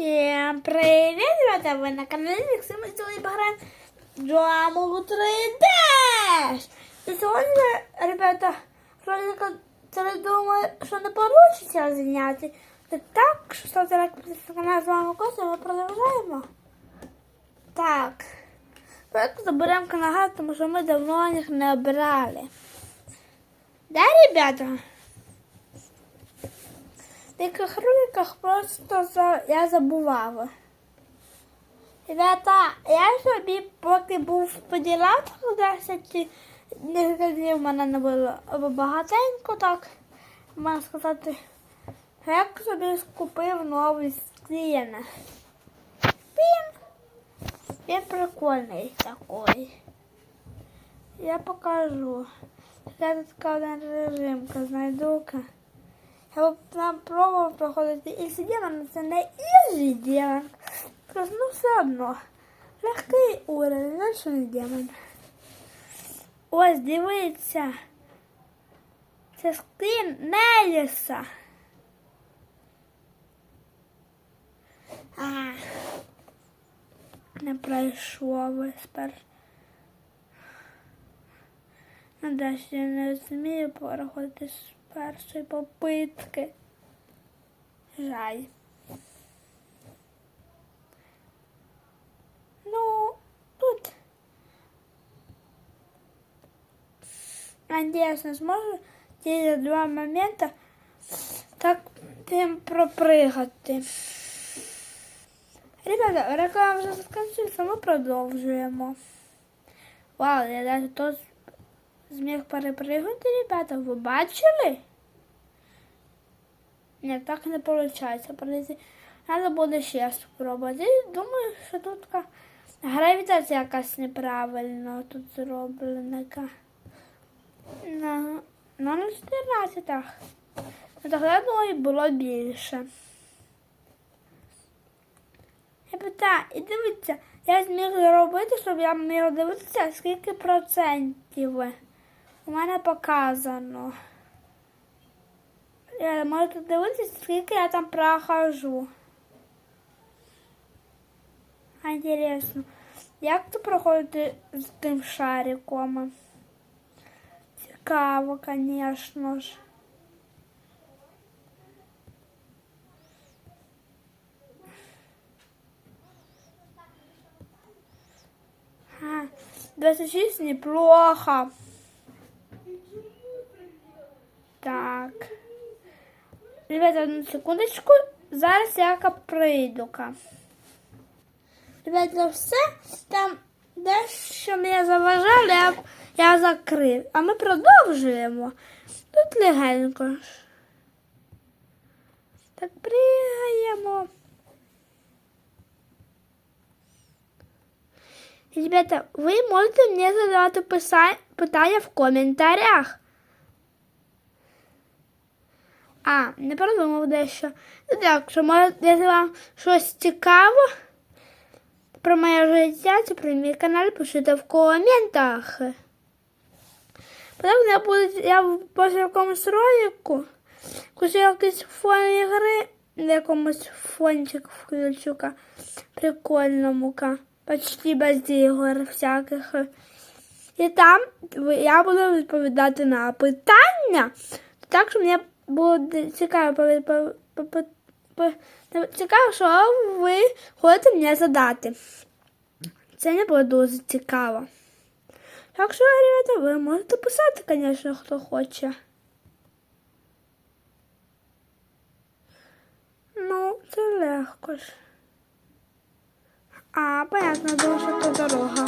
Всем привет, ребята! Вы на канале Максим и сегодня поиграем в Джаму 3D! И сегодня, ребята, вроде я думаю, що не получится заняти. Так, що ставте лайк, підписуйтесь на канал, з вами Костя, ми продовжуємо. Так. Давайте заберемо канал, тому що ми давно їх не обирали. Да, ребята? Деяких роликах просто за... я забувала. Ребята, я собі поки був в поділах 10 днів в мене не було багатенько, так можна сказати. Я собі скупив новий скрін. Він, він прикольний такий. Я покажу. Я тут режимка, знайду-ка. Я пробував проходити і сиділа, але це не ізі демон. Просто, ну все одно. Легкий уровень, знаєш, не демон. Ось, дивіться. Це скрін Неліса. А, не пройшов спер. Ну, да, ще не змію проходити першої попитки. Жаль. Ну, тут. Надеюсь, не сможу через два момента так тим пропригати. Ребята, реклама вже закінчилася, ми продовжуємо. Вау, я навіть тут зміг перепригнути, ребята, ви бачили? Ні, так не виходить. Прийти. Треба буде ще спробувати. Думаю, що тут така гравітація якась неправильно тут зроблена. На, на 14. Ну, тоді, думаю, було більше. Я питаю, і дивіться, я зміг зробити, щоб я міг дивитися, скільки процентів у мене показано. Я можу дивитися, скільки я там прохожу. А інтересно, як то проходити з тим шариком? Цікаво, звісно ж. А, 26 неплохо. Ребята, одну секундочку. Зараз я прийду-ка. Ребята, все там дещо мене заважали, я, я закрив. А ми продовжуємо. Тут легенько. Так пригаємо. Ребята, ви можете мені задавати питання в коментарях. А, не продумав дещо. Ну може, якщо вам щось цікаво про моє життя чи про мій канал, пишіть в коментах. Потім я буду, я після якомусь ролику, якусь якийсь фон ігри, на якомусь фончик включу-ка, прикольному-ка, почти без ігор всяких. І там я буду відповідати на питання, так що мені буде цікаво, по- цікаво, що ви хочете мені задати. Це не буде дуже цікаво. Так що, ребята, ви можете писати, звісно, хто хоче. Ну, це легко ж. А, понятно, що це дорога.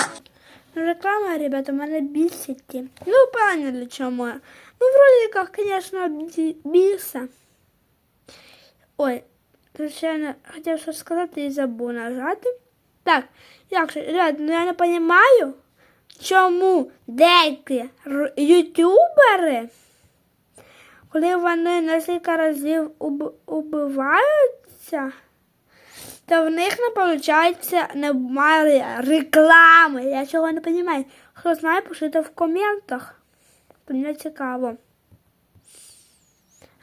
Реклама, ребята, мене бісить. Ну, поняли, чому. Ну, в роликах, конечно, біса. Ой, звичайно, хотів щось сказати і забув нажати. Так, як же, ребята, ну я не розумію, чому деякі ютубери, коли вони на кілька разів уб- убиваються, то в них не виходить, немає реклами. Я цього не розумію. Хто знає, пишіть в коментах. Мені цікаво.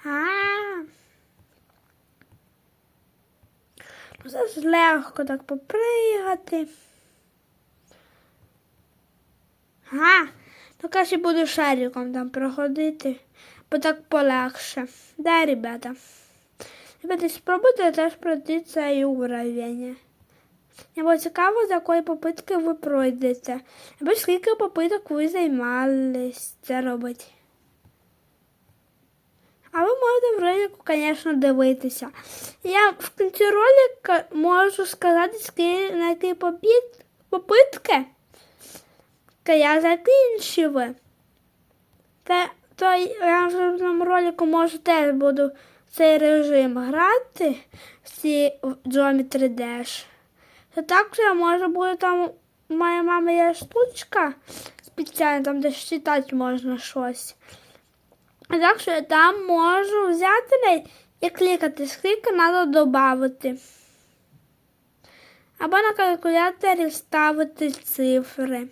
А. Це ж легко так попригати. Ага, ну краще буду шариком там проходити, бо так полегше. Да, ребята? Ребята, спробуйте теж пройти цей уровень. Або цікаво, з якої попитки ви пройдете. Або скільки попиток ви займались це робити. А ви можете в ролику, звісно, дивитися. Я в кінці ролика можу сказати, скільки на які попит... попитки я закінчив. Та, то я в цьому ролику може теж буду цей режим грати в ці Geometry Dash. Так я може буде там у моєї мами є штучка спеціальна, там де читати можна щось. Так що я там можу взяти і клікати, скільки треба додати. Або на калькуляторі ставити цифри.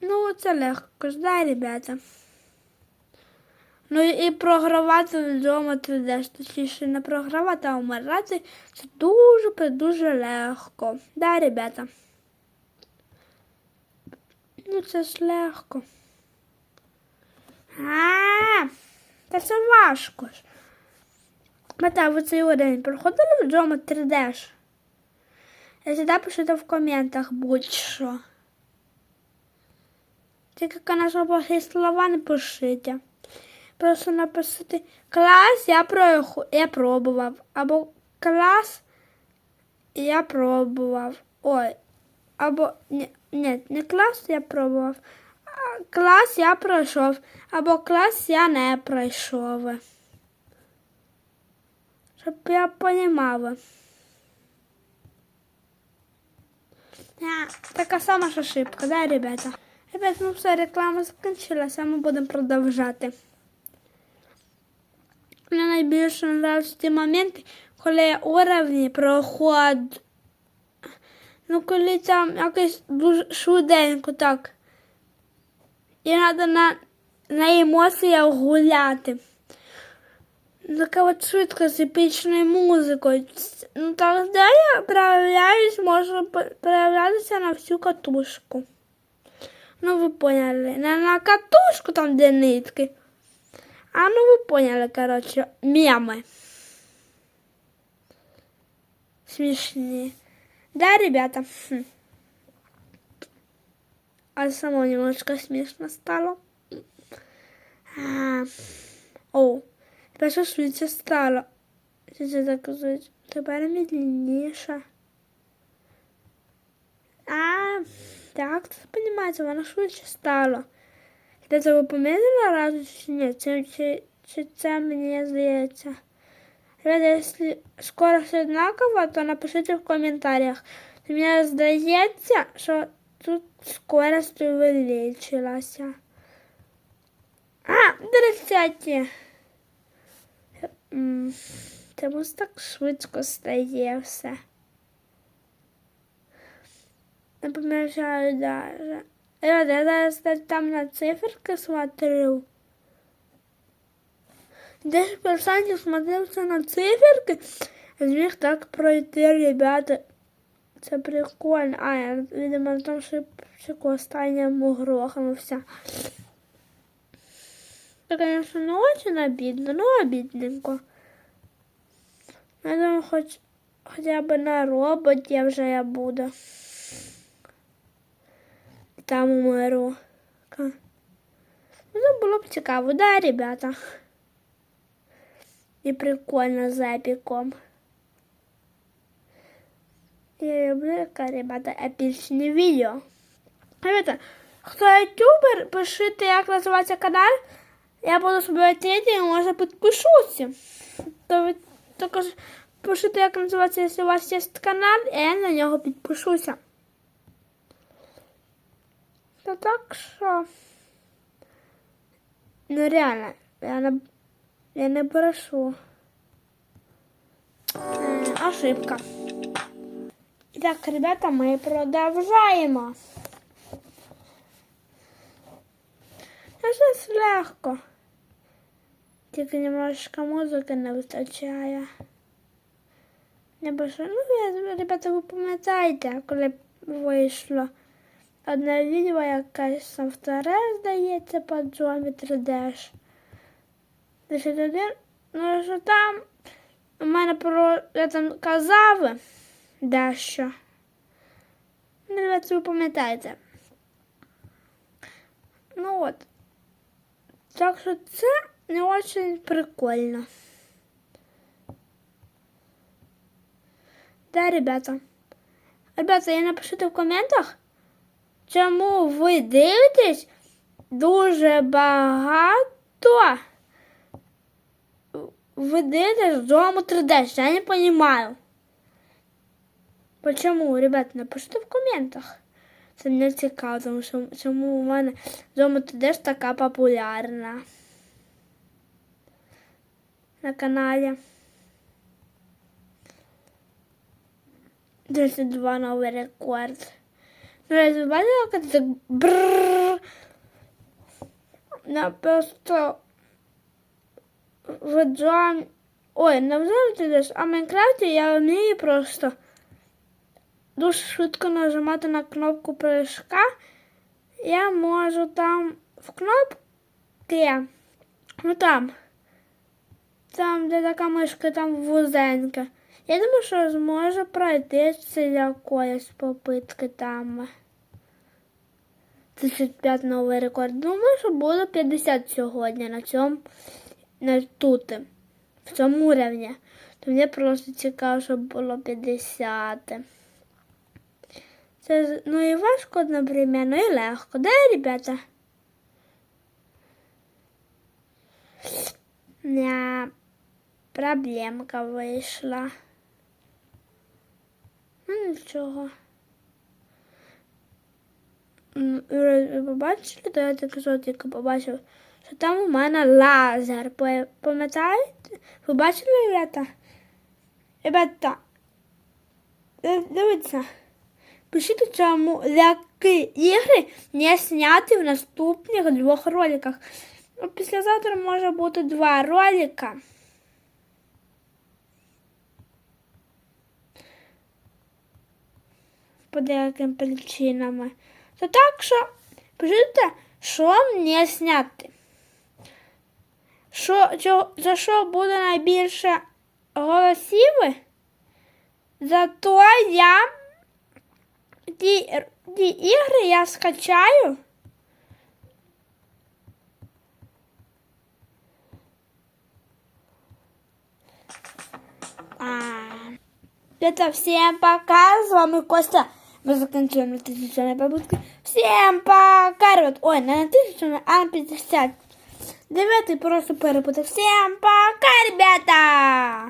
Ну, це легко ж, ребята. Ну і програвати вдома 3D, точніше не програвати, а вмирати це дуже-дуже легко. Да, ребята? Ну це ж легко. А, та це важко ж. Мета, ви цей один проходили вдома 3D? ж? Якщо да, пишите в коментах будь-що. Тільки, конечно, слова не пишите. Просто написати клас я про я пробував. Або клас я пробував. Ой. Або ні, ні, не клас я пробував. А клас я пройшов. Або клас я не пройшов. Щоб я понімала. Така сама ж ошибка, да, ребята? Ребят, ну все, реклама закінчилася, ми будемо продовжати. Мені найбільше нравляться ті моменти, коли уровні проход. Ну, коли там якось дуже швиденько так. І треба на, на емоціях гуляти. Така от швидко з епічною музикою. Ну, так я проявляюсь, можу проявлятися на всю катушку. Ну, ви поняли. Не на катушку там, де нитки. А ну ви поняли, коротше, меми. Смешные. Да, ребята? А само немножко смешно стало. А, о, що швидше стало. Що це так казати? Тепер медленніше. А, так, це понимаете, воно швидше стало. Де це ви помітили разу чи ні? Чи, чи, це мені здається? Ребята, якщо скорость однакова, то напишите в комментариях. Мені здається, що тут скорость увеличилася. А, 30. Тому так швидко стає все. Не помішаю даже. Я зараз там на циферки смотрю. 10% смотрелся на циферки. З так пройти, ребята. Це прикольно. А, я, видимо, на тому шипчику останньому грохнувся. Это, конечно, не очень обидно, но обидненько. Я думаю, хоть хотя бы на роботе вже я буду там умеру. Ну, було б цікаво, да, ребята? І прикольно з епіком. Я люблю, ребята, епічні відео. Ребята, хто ютубер, пишите, як називається канал. Я буду відповідати і може підпишуся. То також пишите, як називається, якщо у вас є канал, і я на нього підпишуся. Ну так що. Ну реально, я не, я не брешу. Ошибка. Итак, ребята, мы продолжаем. Сейчас легко. Тільки немножечко музики не вистачає. Не більше. Ну, ребята, ви пам'ятаєте, коли вийшло одне відео, якесь там вторе, здається, по Dash. 31. Ну, що там у мене про я там казав дещо. Ну, ребята, ви пам'ятаєте. Ну от. Так що це не очень прикольно. Да, ребята. Ребята, я напишите в коментах, чому ви дивитесь дуже багато. Ви дивитесь дому 3D, я не понимаю. Почему, ребята, напишите в коментах. Це мені цікаво, тому що чому у мене дома 3D така популярна на каналі. 32 новий рекорд. Бачила, як так брррр. На просто в Джон... Ой, не в Джон а в Майнкрафті я вмію просто дуже швидко нажимати на кнопку прыжка. Я можу там в кнопки, ну там, там, де така мишка, там вузенька. Я думаю, що зможу пройти це якоїсь попитки там. 35 новий рекорд. Думаю, що буде 50 сьогодні на цьому на тут, в цьому рівні. То мені просто цікаво, щоб було 50. Це ну і важко одновременно, і легко, да, ребята? Не, проблемка вийшла. Ну нічого. Ви побачили, то я тільки що тільки побачив, що там у мене лазер. Пам'ятаєте? Ви бачили, ребята? Ребята, ди- дивіться. Пишіть, чому які ігри не зняти в наступних двох роликах. Ну, Післязавтра може бути два ролика. По деяким причинам. То так що пишіть, що мені зняти. Що, чо- за що буде найбільше голосів? За то я ті, ті ігри я скачаю. А. Это всем пока, с вами Костя. Мы заканчиваем на тысячной побудке. Всем пока, ребят. Ой, не на тысячной, а на 50. Девятый просто перепутал. Всем пока, ребята!